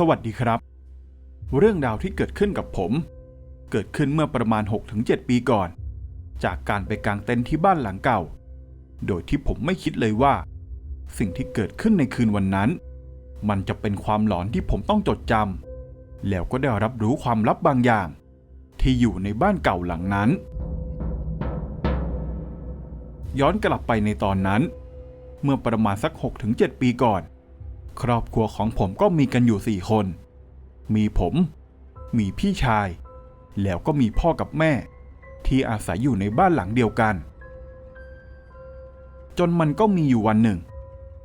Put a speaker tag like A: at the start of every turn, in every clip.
A: สวัสดีครับ เรื่องราวที่เกิดขึ้นกับผม เกิดขึ้นเมื่อประมาณ 6-7 ปีก่อน จากการไปกางเต็นท์ที่บ้านหลังเก่า โดยที่ผมไม่คิดเลยว่า สิ่งที่เกิดขึ้นในคืนวันนั้น มันจะเป็นความหลอนที่ผมต้องจดจำแล้วก็ได้รับรู้ความลับบางอย่าง ที่อยู่ในบ้านเก่าหลังนั้น ย้อนกลับไปในตอนนั้น เมื่อประมาณสัก 6-7 ปีก่อน ครอบครัวของผมก็มีกันอยู่สี่คน มีผม มีพี่ชาย แล้วก็มีพ่อกับแม่ ที่อาศัยอยู่ในบ้านหลังเดียวกัน จนมันก็มีอยู่วันหนึ่ง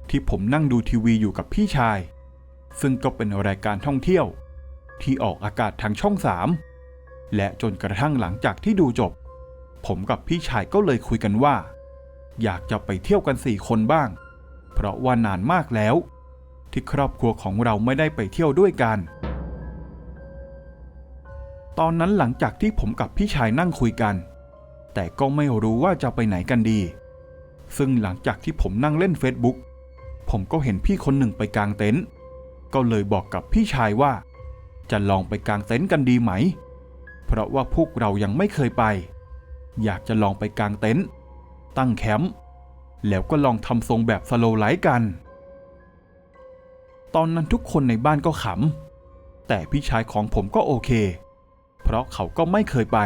A: ที่ผมนั่งดูทีวีอยู่กับพี่ชาย ซึ่งก็เป็นรายการท่องเที่ยว ที่ออกอากาศทางช่องสามและจนกระทั่งหลังจากที่ดูจบ ผมกับพี่ชายก็เลยคุยกันว่า อยากจะไปเที่ยวกันสี่คนบ้าง เพราะว่านานมากแล้ว ที่ครอบครัวของเราไม่ได้ไปเที่ยวด้วยกัน ตอนนั้นหลังจากที่ผมกับพี่ชายนั่งคุยกัน แต่ก็ไม่รู้ว่าจะไปไหนกันดี ซึ่งหลังจากที่ผมนั่งเล่น Facebook ผมก็เห็นพี่คนหนึ่งไปกางเต็นท์ ก็เลยบอกกับพี่ชายว่า จะลองไปกางเต็นท์กันดีไหม เพราะว่าพวกเรายังไม่เคยไป อยากจะลองไปกางเต็นท์ ตั้งแคมป์ แล้วก็ลองทำทรงแบบสโลว์ไลฟ์กัน ตอนนั้นทุกคนในบ้านก็ขำ แต่พี่ชายของผมก็โอเค เพราะเขาก็ไม่เคยไป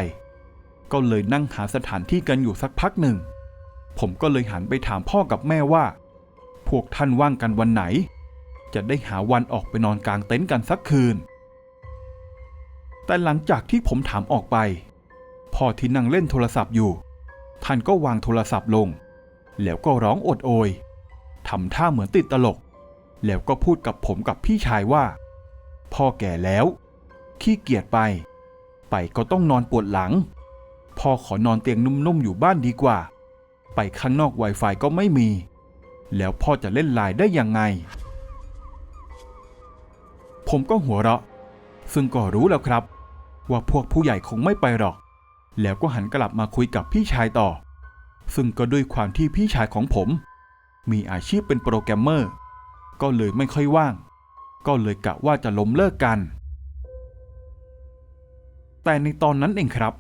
A: ก็เลยนั่งหาสถานที่กันอยู่สักพักหนึ่ง ผมก็เลยหันไปถามพ่อกับแม่ว่า พวกท่านว่างกันวันไหน จะได้หาวันออกไปนอนกลางเต็นท์กันสักคืน แต่หลังจากที่ผมถามออกไป พ่อที่นั่งเล่นโทรศัพท์อยู่ ท่านก็วางโทรศัพท์ลง แล้วก็ร้องโอดโอยทำท่าเหมือนติดตลก แล้วก็พูดกับผมกับพี่ชายว่า พ่อแก่แล้ว ขี้เกียจไป ไปก็ต้องนอนปวดหลัง พ่อขอนอนเตียงนุ่มๆอยู่บ้านดีกว่า ไปข้างนอก Wi-Fi ก็ไม่มี แล้วพ่อจะเล่นไลน์ได้ยังไง ผมก็หัวเราะ ซึ่งก็รู้แล้วครับ ว่าพวกผู้ใหญ่คงไม่ไปหรอก แล้วก็หันกลับมาคุยกับพี่ชายต่อ ซึ่งก็ด้วยความที่พี่ชายของผม มีอาชีพเป็นโปรแกรมเมอร์ ก็เลยไม่ค่อยว่าง ก็เลยกะว่าจะล้มเลิกกัน แต่ในตอนนั้นเองครับ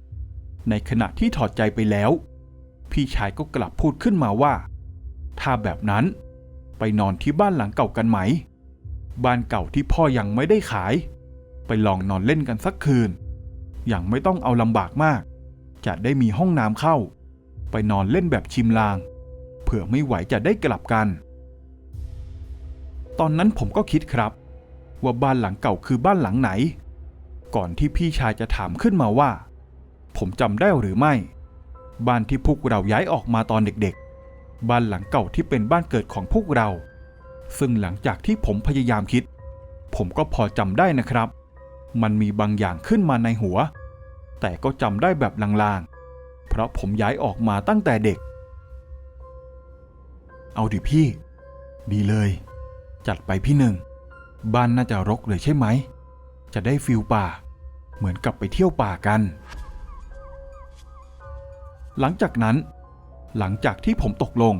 A: ในขณะที่ถอดใจไปแล้ว พี่ชายก็กลับพูดขึ้นมาว่า ถ้าแบบนั้นไปนอนที่บ้านหลังเก่ากันไหม บ้านเก่าที่พ่อยังไม่ได้ขาย ไปลองนอนเล่นกันสักคืน อย่างไม่ต้องเอาลำบากมาก จะได้มีห้องน้ำเข้า ไปนอนเล่นแบบชิมลาง เผื่อไม่ไหวจะได้กลับกัน ตอนนั้นผมก็คิดครับ ว่าบ้านหลังเก่าคือบ้านหลังไหน ก่อนที่พี่ชายจะถามขึ้นมาว่า ผมจำได้หรือไม่ บ้านที่พวกเราย้ายออกมาตอนเด็กๆ บ้านหลังเก่าที่เป็นบ้านเกิดของพวกเรา ซึ่งหลังจากที่ผมพยายามคิด ผมก็พอจำได้นะครับ มันมีบางอย่างขึ้นมาในหัว แต่ก็จำได้แบบลางๆ เพราะผมย้ายออกมาตั้งแต่เด็ก เอาดิพี่ ดีเลย จัดไปพี่หนึ่ง บ้านน่าจะรกเลยใช่ไหม จะได้ฟิลป่า เหมือนกับไปเที่ยวป่ากัน หลังจากนั้น หลังจากที่ผมตกลง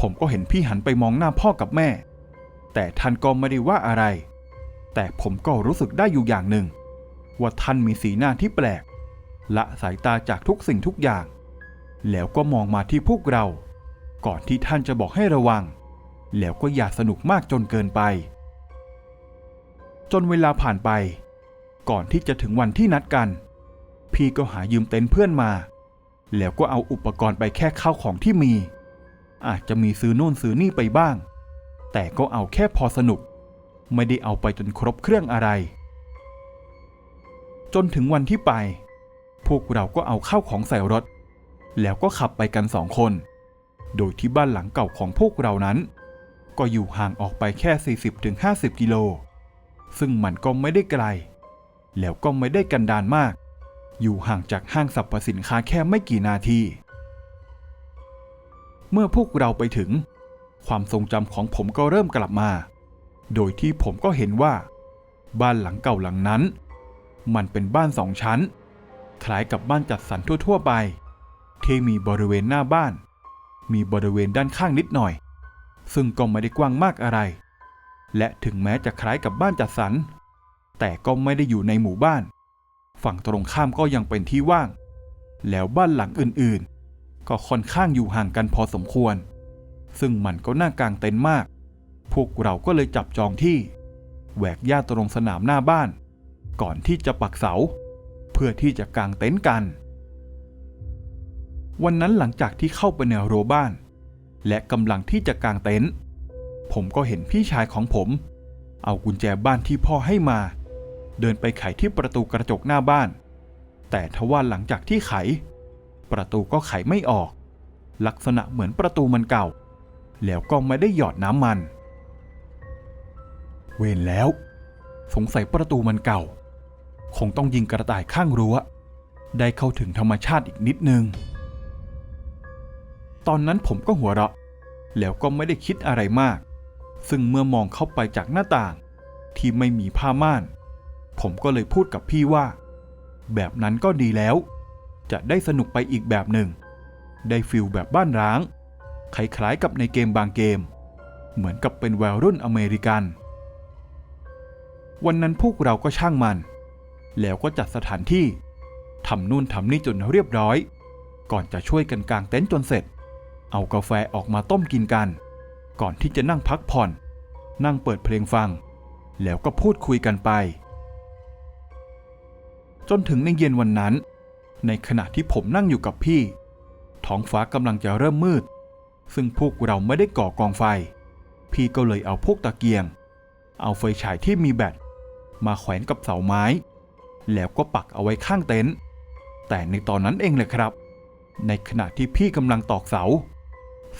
A: ผมก็เห็นพี่หันไปมองหน้าพ่อกับแม่ แต่ท่านก็ไม่ได้ว่าอะไร แต่ผมก็รู้สึกได้อยู่อย่างหนึ่ง ว่าท่านมีสีหน้าที่แปลก ละสายตาจากทุกสิ่งทุกอย่าง แล้วก็มองมาที่พวกเรา ก่อนที่ท่านจะบอกให้ระวัง แล้วก็อย่าสนุกมากจนเกินไป จนเวลาผ่านไป ก่อนที่จะถึงวันที่นัดกัน พี่ก็หายืมเต็นท์เพื่อนมา แล้วก็เอาอุปกรณ์ไปแค่ข้าวของที่มี อาจจะมีซื้อโน่นซื้อนี่ไปบ้าง แต่ก็เอาแค่พอสนุก ไม่ได้เอาไปจนครบเครื่องอะไร จนถึงวันที่ไป พวกเราก็เอาข้าวของใส่รถ แล้วก็ขับไปกันสองคนโดยที่บ้านหลังเก่าของพวกเรานั้น ก็อยู่ห่างออกไปแค่ 40-50 กิโล ซึ่งมันก็ไม่ได้ไกล แล้วก็ไม่ได้กันดานมาก อยู่ห่างจากห้างสรรพสินค้าแค่ไม่กี่นาที เมื่อพวกเราไปถึง ความทรงจำของผมก็เริ่มกลับมา โดยที่ผมก็เห็นว่า บ้านหลังเก่าหลังนั้น มันเป็นบ้านสองชั้น คล้ายกับบ้านจัดสรรทั่ว ๆ ไปที่มีบริเวณหน้าบ้าน มีบริเวณด้านข้างนิดหน่อย ซึ่งก็ไม่ได้กว้างมากอะไร และถึงแม้จะคล้ายกับบ้านจัดสรร แต่ก็ไม่ได้อยู่ในหมู่บ้าน ฝั่งตรงข้ามก็ยังเป็นที่ว่าง แล้วบ้านหลังอื่นๆ ก็ค่อนข้างอยู่ห่างกันพอสมควร ซึ่งมันก็น่ากางเต็นท์มาก พวกเราก็เลยจับจองที่ แหวกหญ้าตรงสนามหน้าบ้าน ก่อนที่จะปักเสา เพื่อที่จะกางเต็นท์กัน วันนั้นหลังจากที่เข้าไปในรัวบ้าน และกำลังที่จะกางเต็นท์ผมก็เห็นพี่ชายของผม เอากุญแจบ้านที่พ่อให้มา เดินไปไขที่ประตูกระจกหน้าบ้าน แต่ทว่าหลังจากที่ไข ประตูก็ไขไม่ออก ลักษณะเหมือนประตูมันเก่า แล้วก็ไม่ได้หยอดน้ำมัน เวรแล้ว สงสัยประตูมันเก่า คงต้องยิงกระต่ายข้างรั้ว ได้เข้าถึงธรรมชาติอีกนิดนึง ตอนนั้นผมก็หัวเราะ แล้วก็ไม่ได้คิดอะไรมาก ซึ่งเมื่อมองเข้าไปจากหน้าต่าง ที่ไม่มีผ้าม่าน ผมก็เลยพูดกับพี่ว่า แบบนั้นก็ดีแล้ว จะได้สนุกไปอีกแบบหนึ่ง ได้ฟิลแบบบ้านร้าง คล้ายๆกับในเกมบางเกม เหมือนกับเป็นวัยรุ่นอเมริกัน วันนั้นพวกเราก็ช่างมัน แล้วก็จัดสถานที่ทำนู่นทำนี่จนเรียบร้อย ก่อนจะช่วยกันกางเต็นท์จนเสร็จ เอากาแฟออกมาต้มกินกัน ก่อนที่จะนั่งพักผ่อน นั่งเปิดเพลงฟัง แล้วก็พูดคุยกันไป จนถึงในเย็นวันนั้น ในขณะที่ผมนั่งอยู่กับพี่ ท้องฟ้ากำลังจะเริ่มมืด ซึ่งพวกเราไม่ได้ก่อกองไฟ พี่ก็เลยเอาพวกตะเกียง เอาไฟฉายที่มีแบตมาแขวนกับเสาไม้ แล้วก็ปักเอาไว้ข้างเต็นท์แต่ในตอนนั้นเองเลยครับ ในขณะที่พี่กำลังตอกเสา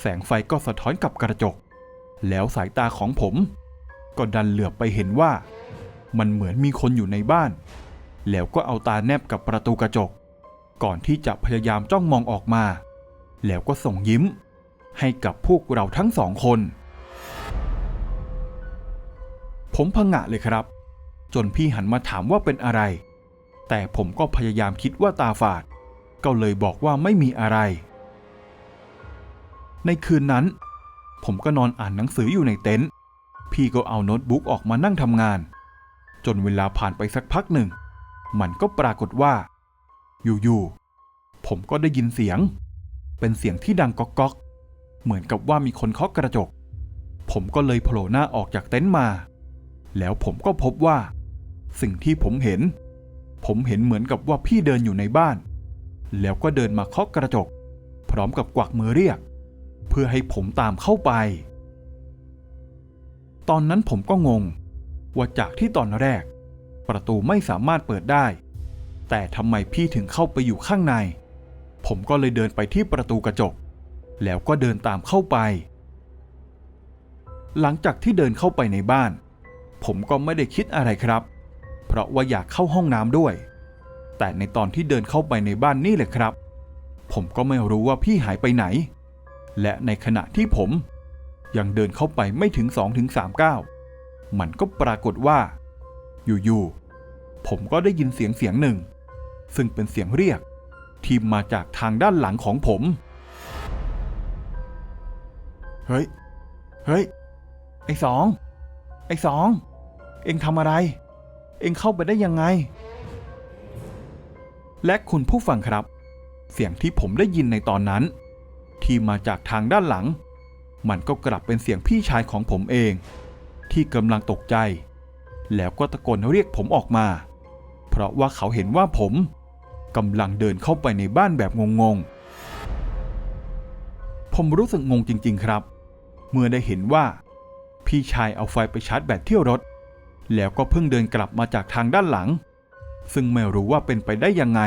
A: แสงไฟก็สะท้อนกับกระจก แล้วสายตาของผม ก็ดันเหลือบไปเห็นว่า มันเหมือนมีคนอยู่ในบ้าน แล้วก็เอาตาแนบกับประตูกระจก ก่อนที่จะพยายามจ้องมองออกมา แล้วก็ส่งยิ้ม ให้กับพวกเราทั้งสองคน ผมพงะเลยครับ จนพี่หันมาถามว่าเป็นอะไร แต่ผมก็พยายามคิดว่าตาฝาด ก็เลยบอกว่าไม่มีอะไร ในคืนนั้น ผมก็นอนอ่านหนังสืออยู่ในเต็นท์พี่ก็เอาโน้ตบุ๊กออกมานั่งทำงาน จนเวลาผ่านไปสักพักหนึ่ง มันก็ปรากฏว่า อยู่ๆผมก็ได้ยินเสียง เป็นเสียงที่ดังก๊อกก๊อกเหมือนกับว่ามีคนเคาะกระจก ผมก็เลยโผล่หน้าออกจากเต็นท์มา แล้วผมก็พบว่า สิ่งที่ผมเห็น ผมเห็นเหมือนกับว่าพี่เดินอยู่ในบ้าน แล้วก็เดินมาเคาะกระจก พร้อมกับกวักมือเรียก พื่อให้ผมตามเข้าไป ตอนนั้นผมก็งง ว่าจากที่ตอนแรก ประตูไม่สามารถเปิดได้ แต่ทำไมพี่ถึงเข้าไปอยู่ข้างใน ผมก็เลยเดินไปที่ประตูกระจก แล้วก็เดินตามเข้าไป หลังจากที่เดินเข้าไปในบ้าน ผมก็ไม่ได้คิดอะไรครับ เพราะว่าอยากเข้าห้องน้ำด้วย แต่ในตอนที่เดินเข้าไปในบ้านนี่แหละครับ ผมก็ไม่รู้ว่าพี่หายไปไหน และในขณะที่ผม ยังเดินเข้าไปไม่ถึง2-3ถึงก้าวมันก็ปรากฏว่า อยู่ๆผมก็ได้ยินเสียงเสียงหนึ่ง ซึ่งเป็นเสียงเรียกที่มาจากทางด้านหลังของผม เฮ้ย เฮ้ย ไอ้สอง ไอ้สอง เอ็งทำอะไร เอ็งเข้าไปได้ยังไง และคุณผู้ฟังครับ เสียงที่ผมได้ยินในตอนนั้น ที่มาจากทางด้านหลัง มันก็กลับเป็นเสียงพี่ชายของผมเอง ที่กำลังตกใจ แล้วก็ตะโกนเรียกผมออกมา เพราะว่าเขาเห็นว่าผมกำลังเดินเข้าไปในบ้านแบบงงๆ ผมรู้สึกงงจริง ๆ ครับ เมื่อได้เห็นว่า พี่ชายเอาไฟไปชาร์จแบตเที่ยวรถ แล้วก็เพิ่งเดินกลับมาจากทางด้านหลัง ซึ่งไม่รู้ว่าเป็นไปได้ยังไง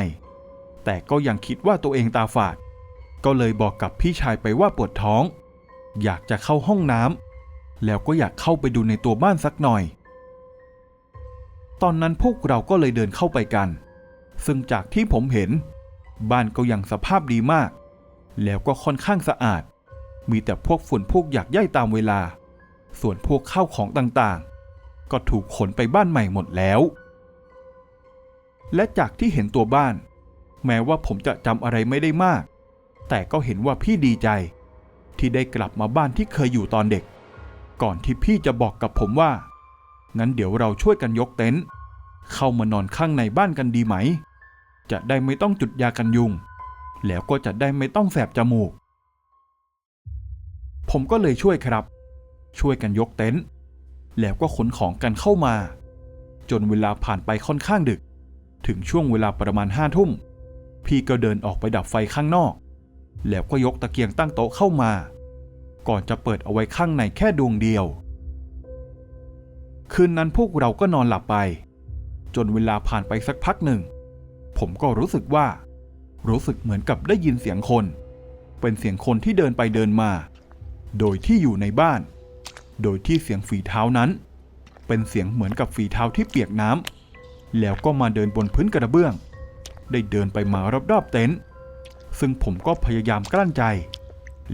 A: แต่ก็ยังคิดว่าตัวเองตาฝาด ก็เลยบอกกับพี่ชายไปว่าปวดท้อง อยากจะเข้าห้องน้ำแล้วก็อยากเข้าไปดูในตัวบ้านสักหน่อย ตอนนั้นพวกเราก็เลยเดินเข้าไปกัน ซึ่งจากที่ผมเห็น บ้านก็ยังสภาพดีมาก แล้วก็ค่อนข้างสะอาด มีแต่พวกฝุ่นพวกอยากย่ายตามเวลา ส่วนพวกข้าวของต่างๆ ก็ถูกขนไปบ้านใหม่หมดแล้ว และจากที่เห็นตัวบ้าน แม้ว่าผมจะจำอะไรไม่ได้มาก แต่ก็เห็นว่าพี่ดีใจ ที่ได้กลับมาบ้านที่เคยอยู่ตอนเด็ก ก่อนที่พี่จะบอกกับผมว่า งั้นเดี๋ยวเราช่วยกันยกเต็นท์เข้ามานอนข้างในบ้านกันดีไหม จะได้ไม่ต้องจุดยากันยุง แล้วก็จะได้ไม่ต้องแสบจมูก ผมก็เลยช่วยครับ ช่วยกันยกเต็นท์แล้วก็ขนของกันเข้ามา จนเวลาผ่านไปค่อนข้างดึก ถึงช่วงเวลาประมาณห้าทุ่ม พี่ก็เดินออกไปดับไฟข้างนอก แล้วก็ยกตะเกียงตั้งโต๊ะเข้ามา ก่อนจะเปิดเอาไว้ข้างในแค่ดวงเดียว คืนนั้นพวกเราก็นอนหลับไป จนเวลาผ่านไปสักพักหนึ่ง ผมก็รู้สึกว่า รู้สึกเหมือนกับได้ยินเสียงคน เป็นเสียงคนที่เดินไปเดินมา โดยที่อยู่ในบ้าน โดยที่เสียงฝีเท้านั้น เป็นเสียงเหมือนกับฝีเท้าที่เปียกน้ำแล้วก็มาเดินบนพื้นกระเบื้อง ได้เดินไปมารอบๆเต็นท์ ซึ่งผมก็พยายามกลั้นใจ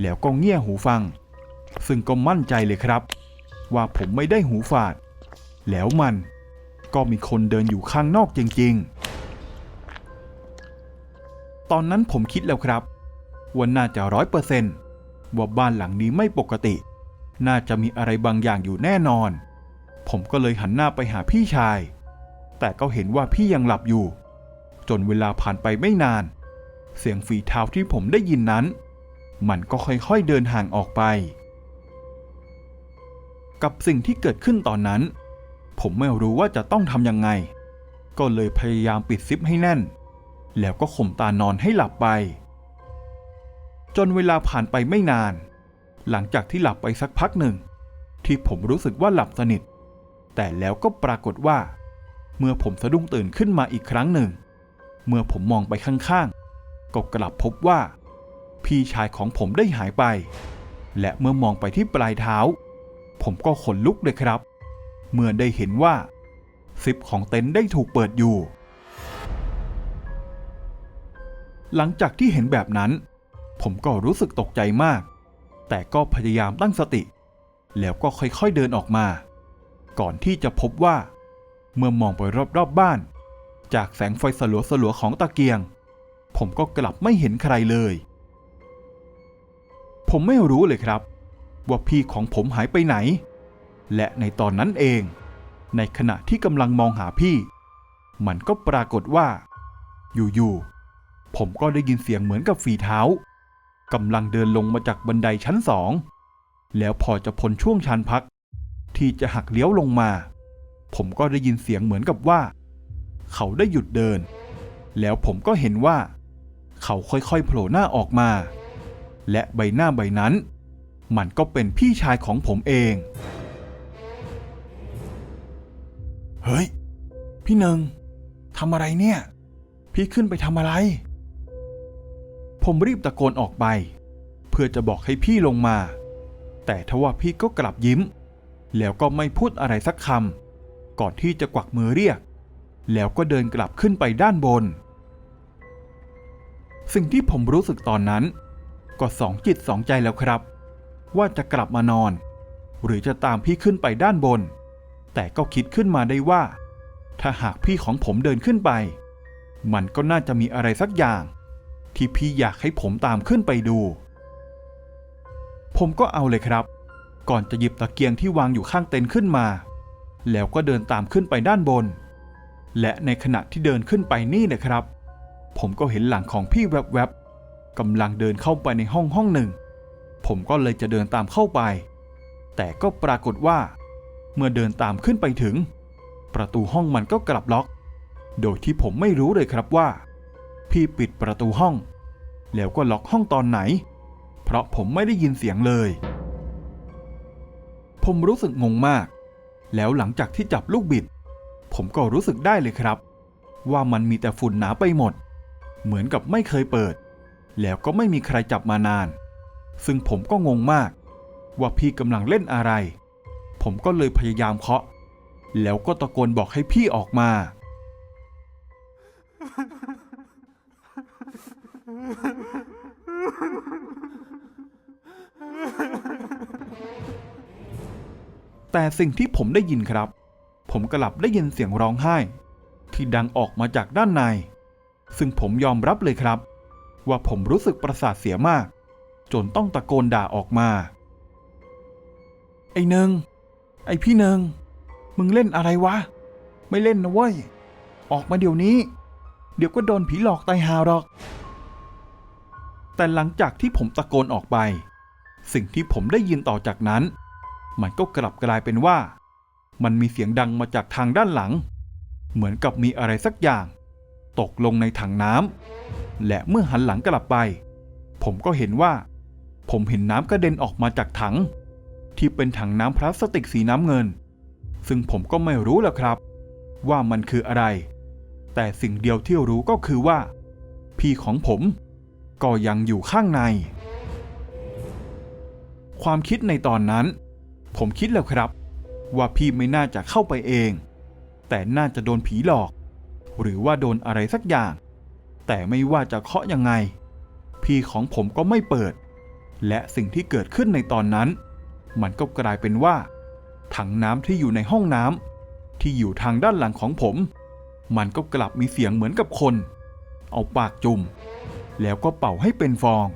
A: แล้วก็เงี่ยหูฟัง ซึ่งก็มั่นใจเลยครับ ว่าผมไม่ได้หูฝาด แล้วมันก็มีคนเดินอยู่ข้างนอกจริง ๆ ตอนนั้นผมคิดแล้วครับว่าน่าจะร้อยเปอร์เซนต์ว่าบ้านหลังนี้ไม่ปกติ น่าจะมีอะไรบางอย่างอยู่แน่นอน ผมก็เลยหันหน้าไปหาพี่ชาย แต่ก็เห็นว่าพี่ยังหลับอยู่ จนเวลาผ่านไปไม่นาน เสียงฝีเท้าที่ผมได้ยินนั้น มันก็ค่อยๆเดินห่างออกไป กับสิ่งที่เกิดขึ้นตอนนั้น ผมไม่รู้ว่าจะต้องทำยังไง ก็เลยพยายามปิดซิปให้แน่น แล้วก็ข่มตานอนให้หลับไป จนเวลาผ่านไปไม่นาน หลังจากที่หลับไปสักพักหนึ่ง ที่ผมรู้สึกว่าหลับสนิท แต่แล้วก็ปรากฏว่า เมื่อผมสะดุ้งตื่นขึ้นมาอีกครั้งหนึ่ง เมื่อผมมองไปข้างๆ ก็กลับพบว่า พี่ชายของผมได้หายไป และเมื่อมองไปที่ปลายเท้า ผมก็ขนลุกเลยครับ เมื่อได้เห็นว่าซิปของเต็นท์ได้ถูกเปิดอยู่ หลังจากที่เห็นแบบนั้น ผมก็รู้สึกตกใจมาก แต่ก็พยายามตั้งสติ แล้วก็ค่อยๆเดินออกมา ก่อนที่จะพบว่า เมื่อมองไปรอบๆบบ้าน จากแสงไฟสลัวๆของตะเกียง ผมก็กลับไม่เห็นใครเลย ผมไม่รู้เลยครับ ว่าพี่ของผมหายไปไหน และในตอนนั้นเอง ในขณะที่กำลังมองหาพี่ มันก็ปรากฏว่า อยู่ๆผมก็ได้ยินเสียงเหมือนกับฝีเท้ากำลังเดินลงมาจากบันไดชั้นสอง แล้วพอจะพ้นช่วงชันพัก ที่จะหักเลี้ยวลงมา ผมก็ได้ยินเสียงเหมือนกับว่า เขาได้หยุดเดิน แล้วผมก็เห็นว่า เขาค่อยๆโผล่หน้าออกมา และใบหน้าใบนั้น มันก็เป็นพี่ชายของผมเอง เฮ้ย พี่หนึ่งทำอะไรเนี่ย พี่ขึ้นไปทำอะไร ผมรีบตะโกนออกไป เพื่อจะบอกให้พี่ลงมา แต่ทว่าพี่ก็กลับยิ้ม แล้วก็ไม่พูดอะไรสักคำก่อนที่จะกวักมือเรียก แล้วก็เดินกลับขึ้นไปด้านบน สิ่งที่ผมรู้สึกตอนนั้น ก็สองจิตสองใจแล้วครับ ว่าจะกลับมานอน หรือจะตามพี่ขึ้นไปด้านบน แต่ก็คิดขึ้นมาได้ว่า ถ้าหากพี่ของผมเดินขึ้นไป มันก็น่าจะมีอะไรสักอย่าง ที่พี่อยากให้ผมตามขึ้นไปดู ผมก็เอาเลยครับ ก่อนจะหยิบตะเกียงที่วางอยู่ข้างเต็นท์ขึ้นมา แล้วก็เดินตามขึ้นไปด้านบน และในขณะที่เดินขึ้นไปนี่นะครับ ผมก็เห็นหลังของพี่แวบๆกำลังเดินเข้าไปในห้องห้องหนึ่ง ผมก็เลยจะเดินตามเข้าไป แต่ก็ปรากฏว่า เมื่อเดินตามขึ้นไปถึง ประตูห้องมันก็กลับล็อก โดยที่ผมไม่รู้เลยครับว่า พี่ปิดประตูห้อง แล้วก็ล็อกห้องตอนไหน เพราะผมไม่ได้ยินเสียงเลย ผมรู้สึกงงมาก แล้วหลังจากที่จับลูกบิด ผมก็รู้สึกได้เลยครับ ว่ามันมีแต่ฝุ่นหนาไปหมด เหมือนกับไม่เคยเปิด แล้วก็ไม่มีใครจับมานาน ซึ่งผมก็งงมาก ว่าพี่กำลังเล่นอะไร ผมก็เลยพยายามเคาะ แล้วก็ตะโกนบอกให้พี่ออกมา แต่สิ่งที่ผมได้ยินครับ ผมกลับได้ยินเสียงร้องไห้ ที่ดังออกมาจากด้านใน ซึ่งผมยอมรับเลยครับ ว่าผมรู้สึกประสาทเสียมาก จนต้องตะโกนด่าออกมา ไอ้หนึ่งไอ้พี่หนึ่งมึงเล่นอะไรวะ ไม่เล่นนะเว้ย ออกมาเดี๋ยวนี้ เดี๋ยวก็โดนผีหลอกตายหาหรอก แต่หลังจากที่ผมตะโกนออกไป สิ่งที่ผมได้ยินต่อจากนั้น มันก็กลับกลายเป็นว่า มันมีเสียงดังมาจากทางด้านหลัง เหมือนกับมีอะไรสักอย่าง ตกลงในถังน้ำและเมื่อหันหลังกลับไป ผมก็เห็นว่า ผมเห็นน้ำกระเด็นออกมาจากถัง ที่เป็นถังน้ำพลาสติกสีน้ำเงิน ซึ่งผมก็ไม่รู้แหละครับ ว่ามันคืออะไร แต่สิ่งเดียวที่รู้ก็คือว่า พี่ของผม ก็ยังอยู่ข้างใน ความคิดในตอนนั้น ผมคิดแล้วครับ ว่าพี่ไม่น่าจะเข้าไปเอง แต่น่าจะโดนผีหลอก หรือว่าโดนอะไรสักอย่าง แต่ไม่ว่าจะเคาะยังไง พี่ของผมก็ไม่เปิด และสิ่งที่เกิดขึ้นในตอนนั้น มันก็กลายเป็นว่า ถังน้ำที่อยู่ในห้องน้ำที่อยู่ทางด้านหลังของผม มันก็กลับมีเสียงเหมือนกับคน เอาปากจุ่ม แล้วก็เป่าให้เป็นฟอง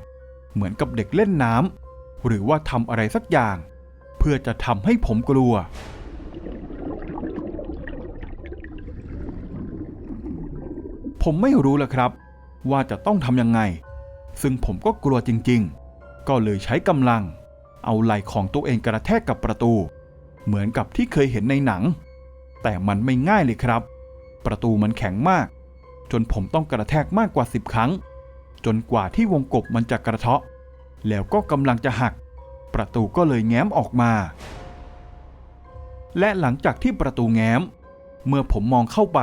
A: เหมือนกับเด็กเล่นน้ำหรือว่าทำอะไรสักอย่าง เพื่อจะทำให้ผมกลัว ผมไม่รู้แล้วครับ ว่าจะต้องทำยังไง ซึ่งผมก็กลัวจริงๆ ก็เลยใช้กำลัง เอาไหล่ของตัวเองกระแทกกับประตู เหมือนกับที่เคยเห็นในหนัง แต่มันไม่ง่ายเลยครับ ประตูมันแข็งมาก จนผมต้องกระแทกมากกว่า10ครั้ง จนกว่าที่วงกบมันจะกระเทาะ แล้วก็กำลังจะหัก ประตูก็เลยแง้มออกมา และหลังจากที่ประตูแง้ม เมื่อผมมองเข้าไป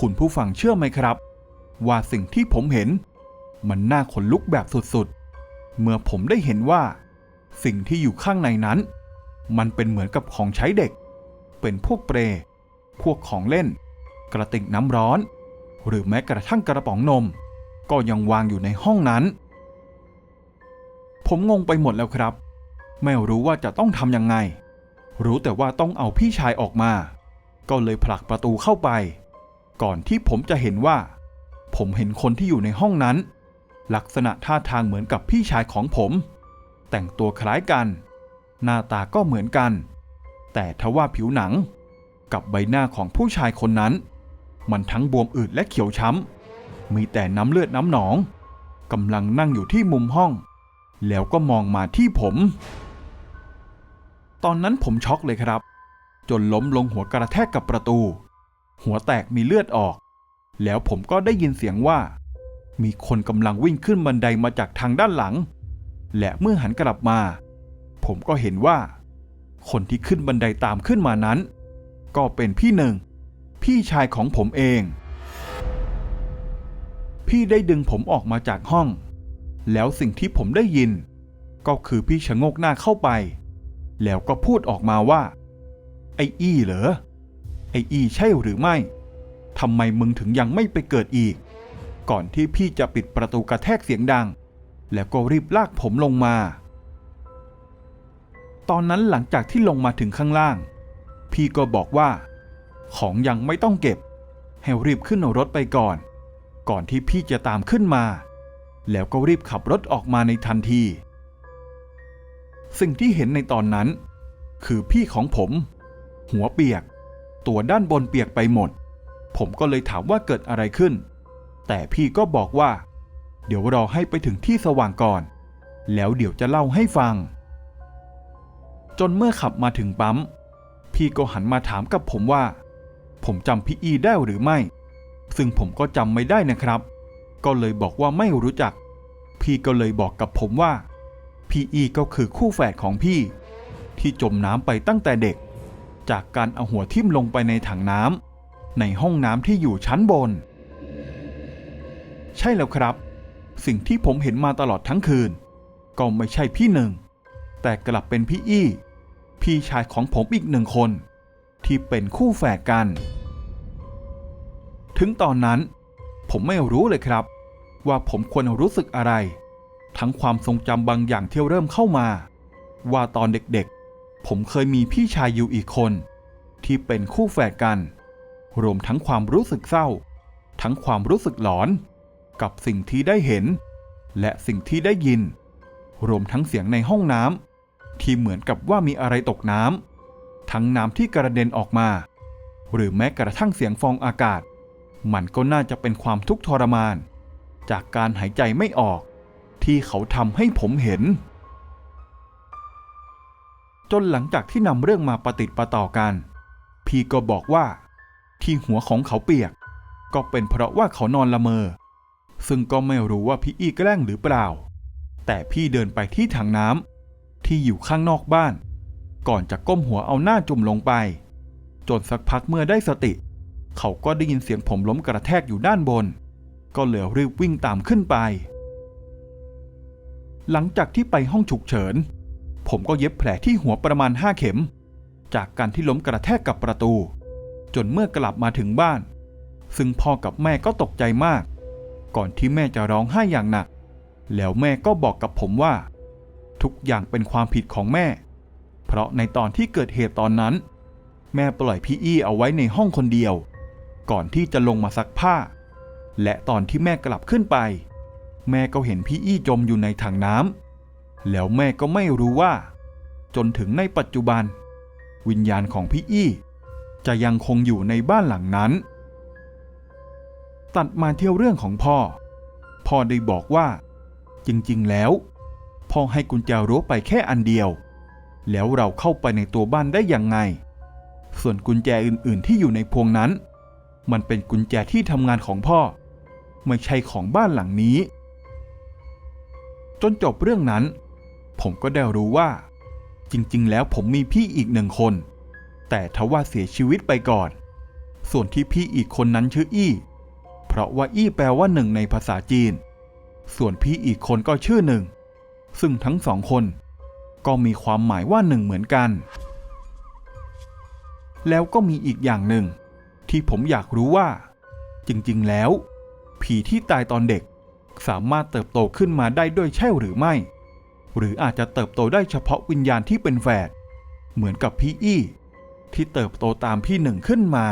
A: คุณผู้ฟังเชื่อไหมครับ ว่าสิ่งที่ผมเห็น มันน่าขนลุกแบบสุดๆ เมื่อผมได้เห็นว่า สิ่งที่อยู่ข้างในนั้น มันเป็นเหมือนกับของใช้เด็ก เป็นพวกเปร พวกของเล่น กระติกน้ำร้อน หรือแม้กระทั่งกระป๋องนม ก็ยังวางอยู่ในห้องนั้น ผมงงไปหมดแล้วครับ ไม่รู้ว่าจะต้องทำยังไง รู้แต่ว่าต้องเอาพี่ชายออกมา ก็เลยผลักประตูเข้าไป ก่อนที่ผมจะเห็นว่า ผมเห็นคนที่อยู่ในห้องนั้น ลักษณะท่าทางเหมือนกับพี่ชายของผม แต่งตัวคล้ายกัน หน้าตาก็เหมือนกัน แต่ทว่าผิวหนัง กับใบหน้าของผู้ชายคนนั้น มันทั้งบวมอืดและเขียวช้ำมีแต่น้ำเลือดน้ำหนองกำลังนั่งอยู่ที่มุมห้อง แล้วก็มองมาที่ผม ตอนนั้นผมช็อกเลยครับ จนล้มลงหัวกระแทกกับประตู หัวแตกมีเลือดออก แล้วผมก็ได้ยินเสียงว่า มีคนกำลังวิ่งขึ้นบันไดมาจากทางด้านหลัง และเมื่อหันกลับมา ผมก็เห็นว่า คนที่ขึ้นบันไดตามขึ้นมานั้น ก็เป็นพี่หนึ่ง พี่ชายของผมเอง พี่ได้ดึงผมออกมาจากห้อง แล้วสิ่งที่ผมได้ยิน ก็คือพี่ชะโงกหน้าเข้าไป แล้วก็พูดออกมาว่า ไอ้อี้เหรอ ไอ้อีใช่หรือไม่ทำไมมึงถึงยังไม่ไปเกิดอีก ก่อนที่พี่จะปิดประตูกระแทกเสียงดัง แล้วก็รีบลากผมลงมา ตอนนั้นหลังจากที่ลงมาถึงข้างล่าง พี่ก็บอกว่า ของยังไม่ต้องเก็บ ให้รีบขึ้นรถไปก่อน ก่อนที่พี่จะตามขึ้นมา แล้วก็รีบขับรถออกมาในทันที สิ่งที่เห็นในตอนนั้น คือพี่ของผม หัวเปียก ตัวด้านบนเปียกไปหมด ผมก็เลยถามว่าเกิดอะไรขึ้น แต่พี่ก็บอกว่า เดี๋ยวรอให้ไปถึงที่สว่างก่อน แล้วเดี๋ยวจะเล่าให้ฟัง จนเมื่อขับมาถึงปั๊ม พี่ก็หันมาถามกับผมว่า ผมจำพี่อีได้หรือไม่ ซึ่งผมก็จำไม่ได้นะครับ ก็เลยบอกว่าไม่รู้จัก พี่ก็เลยบอกกับผมว่าพี่อีก็คือคู่แฝดของพี่ ที่จมน้ำไปตั้งแต่เด็ก จากการเอาหัวทิ่มลงไปในถังน้ำในห้องน้ำที่อยู่ชั้นบน ใช่แล้วครับ สิ่งที่ผมเห็นมาตลอดทั้งคืน ก็ไม่ใช่พี่หนึ่ง แต่กลับเป็นพี่อี้ พี่ชายของผมอีกหนึ่งคน ที่เป็นคู่แฝดกัน ถึงตอนนั้น ผมไม่รู้เลยครับ ว่าผมควรรู้สึกอะไร ทั้งความทรงจำบางอย่างที่เริ่มเข้ามา ว่าตอนเด็ก ผมเคยมีพี่ชายอยู่อีกคน ที่เป็นคู่แฝดกัน รวมทั้งความรู้สึกเศร้า ทั้งความรู้สึกหลอน กับสิ่งที่ได้เห็น และสิ่งที่ได้ยิน รวมทั้งเสียงในห้องน้ำที่เหมือนกับว่ามีอะไรตกน้ำทั้งน้ำที่กระเด็นออกมา หรือแม้กระทั่งเสียงฟองอากาศ มันก็น่าจะเป็นความทุกข์ทรมาน จากการหายใจไม่ออก ที่เขาทำให้ผมเห็น จนหลังจากที่นำเรื่องมาประติดประต่อกัน พี่ก็บอกว่า ที่หัวของเขาเปียก ก็เป็นเพราะว่าเขานอนละเมอ ซึ่งก็ไม่รู้ว่าพี่อี้แกล้งหรือเปล่า แต่พี่เดินไปที่ถังน้ำที่อยู่ข้างนอกบ้าน ก่อนจะก้มหัวเอาหน้าจุ่มลงไป จนสักพักเมื่อได้สติ เขาก็ได้ยินเสียงผมล้มกระแทกอยู่ด้านบน ก็เลยรีบวิ่งตามขึ้นไป หลังจากที่ไปห้องฉุกเฉิน ผมก็เย็บแผลที่หัวประมาณ5เข็ม จากการที่ล้มกระแทกกับประตู จนเมื่อกลับมาถึงบ้าน ซึ่งพ่อกับแม่ก็ตกใจมาก ก่อนที่แม่จะร้องไห้อย่างหนัก แล้วแม่ก็บอกกับผมว่า ทุกอย่างเป็นความผิดของแม่ เพราะในตอนที่เกิดเหตุตอนนั้น แม่ปล่อยพี่อี้เอาไว้ในห้องคนเดียว ก่อนที่จะลงมาซักผ้า และตอนที่แม่กลับขึ้นไป แม่ก็เห็นพี่อี้จมอยู่ในถังน้ำ แล้วแม่ก็ไม่รู้ว่า จนถึงในปัจจุบัน วิญญาณของพี่อี้ จะยังคงอยู่ในบ้านหลังนั้น ตัดมาเที่ยวเรื่องของพ่อ พ่อได้บอกว่า จริงๆแล้ว พ่อให้กุญแจรั้วไปแค่อันเดียว แล้วเราเข้าไปในตัวบ้านได้ยังไง ส่วนกุญแจอื่นๆที่อยู่ในพวงนั้น มันเป็นกุญแจที่ทำงานของพ่อ ไม่ใช่ของบ้านหลังนี้ จนจบเรื่องนั้น ผมก็ได้รู้ว่า จริงๆ แล้วผมมีพี่อีกหนึ่งคน แต่ทว่าเสียชีวิตไปก่อน ส่วนที่พี่อีกคนนั้นชื่ออี้ เพราะว่าอี้แปลว่าหนึ่งในภาษาจีน ส่วนพี่อีกคนก็ชื่อหนึ่ง ซึ่งทั้งสองคน ก็มีความหมายว่าหนึ่งเหมือนกัน แล้วก็มีอีกอย่างหนึ่ง ที่ผมอยากรู้ว่า จริงๆ แล้ว ผีที่ตายตอนเด็กสามารถเติบโตขึ้นมาได้ด้วยใช่หรือไม่ หรืออาจจะเติบโตได้เฉพาะวิญญาณที่เป็นแฝดเหมือนกับพี่อี้ที่เติบโตตามพี่หนึ่งขึ้นมา